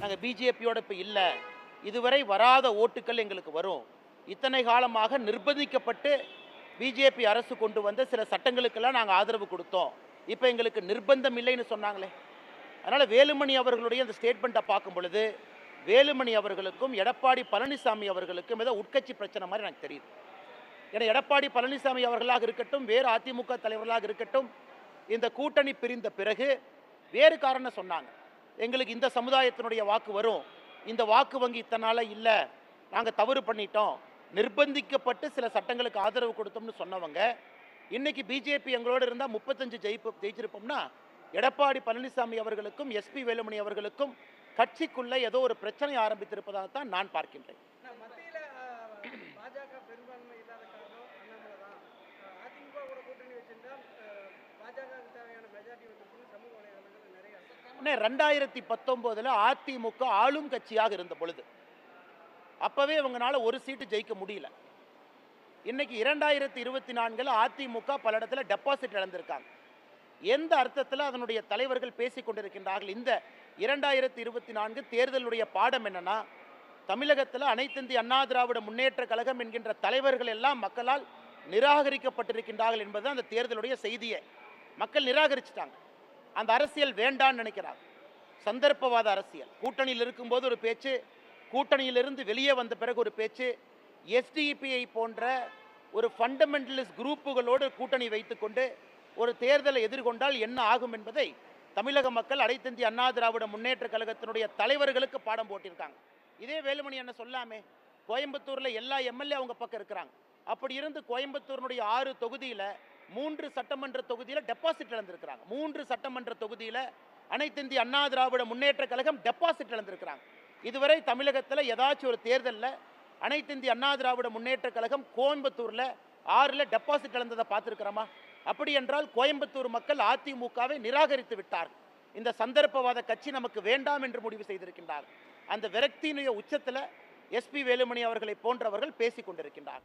நாங்கள் பிஜேபியோட இப்போ இல்லை. இதுவரை வராத ஓட்டுக்கள் எங்களுக்கு வரும். இத்தனை காலமாக நிர்பந்திக்கப்பட்டு பிஜேபி அரசு கொண்டு வந்த சில சட்டங்களுக்கெல்லாம் நாங்கள் ஆதரவு கொடுத்தோம். இப்போ எங்களுக்கு நிர்பந்தம் இல்லைன்னு சொன்னாங்களே. அதனால் வேலுமணி அவர்களுடைய அந்த ஸ்டேட்மெண்ட்டை பார்க்கும் பொழுது வேலுமணி அவர்களுக்கும் எடப்பாடி பழனிசாமி அவர்களுக்கும் ஏதோ உட்கட்சி பிரச்சனை மாதிரி எனக்கு தெரியுது. ஏன்னா எடப்பாடி பழனிசாமி அவர்களாக இருக்கட்டும் வேறு அதிமுக தலைவர்களாக இருக்கட்டும் இந்த கூட்டணி பிரிந்த பிறகு வேறு காரணம் சொன்னாங்க. எங்களுக்கு இந்த சமுதாயத்தினுடைய வாக்கு வரும். இந்த வாக்கு வங்கி இத்தனால இல்லை. நாங்கள் தவறு பண்ணிட்டோம். நிர்பந்திக்கப்பட்டு சில சட்டங்களுக்கு ஆதரவு கொடுத்தோம்னு சொன்னவங்க இன்னைக்கு பிஜேபி எங்களோட இருந்தால் முப்பத்தஞ்சு ஜெயிப்பு ஜெயிச்சிருப்போம்னா எடப்பாடி பழனிசாமி அவர்களுக்கும் எஸ்பி வேலுமணி அவர்களுக்கும் கட்சிக்குள்ளே ஏதோ ஒரு பிரச்சனை ஆரம்பித்திருப்பதாக தான் நான் பார்க்கின்றேன் ரெண்டாயிரத்தி பத்தொம்போதில் அதிமுக ஆளும் கட்சியாக இருந்த பொழுது அப்போவே இவங்களால ஒரு சீட்டு ஜெயிக்க முடியல. இன்னைக்கு இரண்டாயிரத்தி இருபத்தி நான்கில் அதிமுக பல இடத்துல டெபாசிட் இழந்திருக்காங்க. எந்த அர்த்தத்தில் அதனுடைய தலைவர்கள் பேசி கொண்டிருக்கின்றார்கள்? இந்த இரண்டாயிரத்தி இருபத்தி நான்கு தேர்தலுடைய பாடம் என்னன்னா தமிழகத்தில் அனைத்திந்திய அண்ணா திராவிட முன்னேற்ற கழகம் என்கின்ற தலைவர்கள் எல்லாம் மக்களால் நிராகரிக்கப்பட்டிருக்கின்றார்கள் என்பது அந்த தேர்தலுடைய செய்தியை. மக்கள் நிராகரிச்சிட்டாங்க. அந்த அரசியல் வேண்டான்னு நினைக்கிறாங்க சந்தர்ப்பவாத அரசியல். கூட்டணியில் இருக்கும்போது ஒரு பேச்சு கூட்டணியிலிருந்து வெளியே வந்த பிறகு ஒரு பேச்சு எஸ்டிபிஐ போன்ற ஒரு ஃபண்டமெண்டலிஸ்ட் குரூப்புகளோடு கூட்டணி வைத்துக்கொண்டு ஒரு தேர்தலை எதிர்கொண்டால் என்ன ஆகும் என்பதை தமிழக மக்கள் அடைத்தந்தி அண்ணா திராவிட முன்னேற்ற கழகத்தினுடைய தலைவர்களுக்கு பாடம் போட்டிருக்காங்க. இதே வேலுமணி என்ன சொல்லாமே கோயம்புத்தூரில் எல்லா எம்எல்ஏ அவங்க பக்கம் இருக்கிறாங்க. அப்படி இருந்து கோயம்புத்தூரினுடைய ஆறு தொகுதியில் மூன்று சட்டமன்ற தொகுதியில் டெபாசிட் இழந்திருக்கிறாங்க. மூன்று சட்டமன்ற தொகுதியில் அனைத்திந்திய அண்ணா திராவிட முன்னேற்ற கழகம் டெபாசிட் இழந்திருக்கிறாங்க. இதுவரை தமிழகத்தில் ஏதாச்சும் ஒரு தேர்தலில் அனைத்திந்திய அண்ணா திராவிட முன்னேற்ற கழகம் கோயம்புத்தூரில் ஆறில் டெபாசிட் இழந்ததை பார்த்துருக்கிறோமா? அப்படி என்றால் கோயம்புத்தூர் மக்கள் அதிமுகவை நிராகரித்து விட்டார் இந்த சந்தர்ப்பவாத கட்சி நமக்கு வேண்டாம் என்று முடிவு செய்திருக்கின்றார் அந்த விரக்தியினுடைய உச்சத்தில் எஸ்பி வேலுமணி அவர்களை போன்றவர்கள் பேசிக் கொண்டிருக்கின்றார்